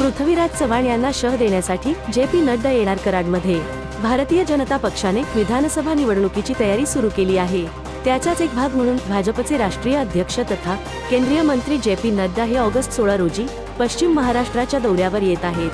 पृथ्वीराज चव्हाण यांना शह देण्यासाठी जे पी नड्डा येणार कराडमध्ये. भारतीय जनता पक्षाने विधानसभा निवडणुकीची तयारी सुरू केली आहे. त्याचाच एक भाग म्हणून भाजपचे राष्ट्रीय अध्यक्ष तथा केंद्रीय मंत्री जे पी नड्डा हे ऑगस्ट सोळा रोजी पश्चिम महाराष्ट्राच्या दौऱ्यावर येत आहेत.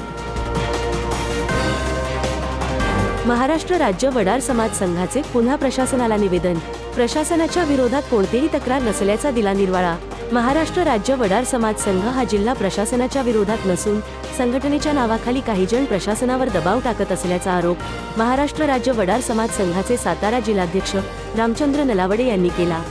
महाराष्ट्र राज्य वडार समाज संघाचे पुन्हा प्रशासनाला निवेदन. प्रशासनाच्या विरोधात कोणतीही तक्रार नसल्याचा दिला निर्वाळा महाराष्ट्र राज्य वडार समाज संघ हा जिल्हा प्रशासनाच्या विरोधात नसून संघटनेच्या नावाखाली काही जण प्रशासनावर दबाव टाकत असल्याचा आरोप महाराष्ट्र राज्य वडार समाज संघाचे सातारा जिल्हाध्यक्ष रामचंद्र नलावडे यांनी केला.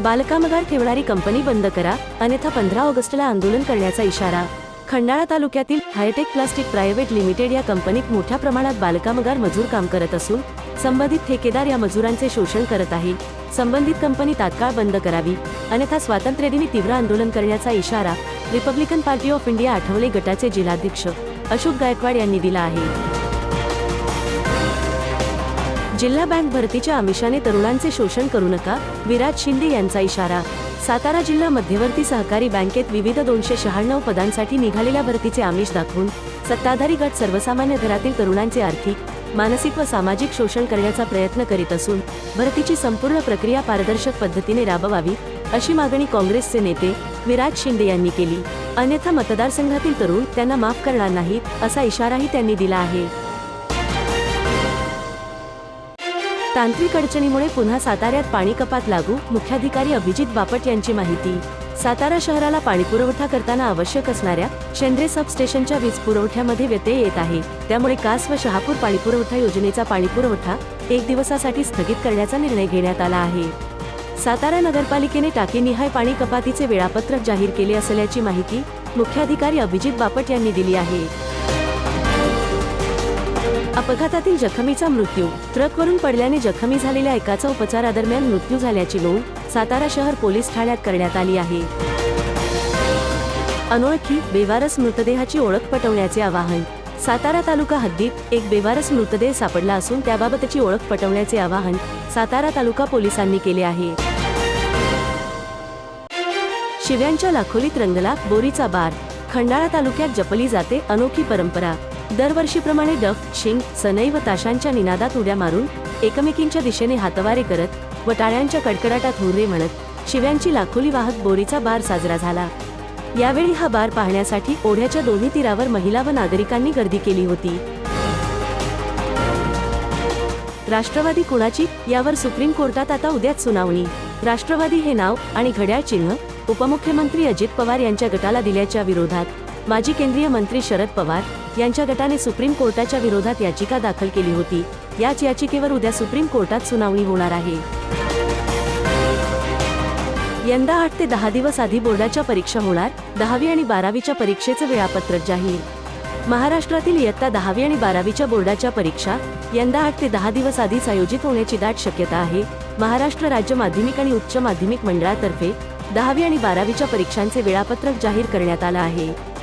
बालकामगार ठेवणारी कंपनी बंद करा अन्यथा पंधरा ऑगस्टला आंदोलन करण्याचा इशारा. खंडाळा तालुक्यातील हायटेक प्लास्टिक प्रायव्हेट लिमिटेड या कंपनीत मोठ्या प्रमाणात बालकामगार मजूर काम करत असून संबंधित ठेकेदार या मजुरांचे शोषण करत आहे संबंधित कंपनी तात्काळ बंद करावी अन्यथा स्वातंत्र्यदिनी तीव्र आंदोलन करण्याचा इशारा Republican Party of India Athawale गटाचे जिल्हाध्यक्ष अशोक गायकवाड यांनी दिला आहे. जिल्हा बँक भरतीच्या आमिषाने तरुणांचे शोषण करू नका विराज शिंदे यांचा इशारा. सातारा जिल्हा मध्यवर्ती सहकारी बँकेत विविध दोनशे शहाण्णव पदांसाठी निघालेल्या भरतीचे आमिष दाखवून सत्ताधारी गट सर्वसामान्य घरातील तरुणांचे आर्थिक मानसिक व सामाजिक शोषण करण्याचा प्रयत्न करीत असून भरतीची संपूर्ण प्रक्रिया पारदर्शक पद्धतीने राबवावी अशी मागणी काँग्रेसचे नेते विराज शिंदे यांनी केली. अन्यथा मतदारसंघातील तरुण त्यांना माफ करणार नाहीत असा इशाराही त्यांनी दिला आहे. तांत्रिक अडचणीमुळे पुन्हा साताऱ्यात पाणी कपात लागू मुख्याधिकारी अभिजित बापट यांची माहिती. सातारा शहराला पाणीपुरवठा करताना आवश्यक असणाऱ्या शेंद्रे सबस्टेशनच्या वीज पुरवठ्यामध्ये व्यत्यय येत आहे. त्यामुळे कास व शहापूर पाणीपुरवठा योजनेचा पाणीपुरवठा एक दिवसासाठी स्थगित करण्याचा निर्णय घेण्यात आला आहे. सातारा नगरपालिकेने टाकीनिहाय पाणी कपातीचे वेळापत्रक जाहीर केले असल्याची माहिती मुख्याधिकारी अभिजित बापट यांनी दिली आहे. अपघातातील जखमीचा मृत्यू. ट्रकवरून पडल्याने जखमी झालेल्या एकाचा उपचारादरम्यान मृत्यू झाल्याची नोंद सातारा शहर पोलीस ठाण्यात करण्यात आली आहे. अनोळखी बेवारस मृतदेहाची ओळख पटवण्याचे आवाहन. सातारा तालुका हद्दीत एक बेवारस मृतदेह सापडला असून त्याबाबतची ओळख पटवण्याचे आवाहन सातारा तालुका पोलिसांनी केले आहे. शिव्यांच्या लाखोलीत रंगला बोरीचा बार. खंडाळा तालुक्यात जपली जाते अनोखी परंपरा. दरवर्षीप्रमाणे डफ शिंग सनई व ताशांच्या निनादात उड्या मारून एकमेकींच्या दिशेने हातवारे करत व टाळ्यांच्या कडकडाटात हुर्रे म्हणत शिव्यांची लाखोली वाहक बोरीचा बार साजरा झाला. यावेळी हा बार पाहण्यासाठी ओढ्याच्या दोन्ही तीरावर महिला व नागरिकांनी गर्दी केली होती. राष्ट्रवादी कुणाची? यावर सुप्रीम कोर्टात आता उद्याच सुनावणी. राष्ट्रवादी हे नाव आणि घड्याळ चिन्ह उपमुख्यमंत्री अजित पवार यांच्या गटाला दिल्याच्या विरोधात माजी केंद्रीय मंत्री शरद पवार यांच्या गटाने सुप्रीम कोर्टाच्या विरोधात याचिका दाखल केली होती. याच याचिकेवर उद्या सुप्रीम कोर्टात सुनावणी होणार आहे. यंदा आठ ते दहा दिवस आधी बोर्डाच्या परीक्षा होणार दहावी आणि बारावीच्या परीक्षेचं वेळापत्रक जाहीर. महाराष्ट्रातील इयत्ता दहावी आणि बारावीच्या बोर्डाच्या परीक्षा यंदा आठ ते दहा दिवस आधीच आयोजित होण्याची दाट शक्यता आहे. महाराष्ट्र राज्य माध्यमिक आणि उच्च माध्यमिक मंडळातर्फे दहावी आणि बारावीच्या परीक्षांचे वेळापत्रक जाहीर करण्यात आलं आहे.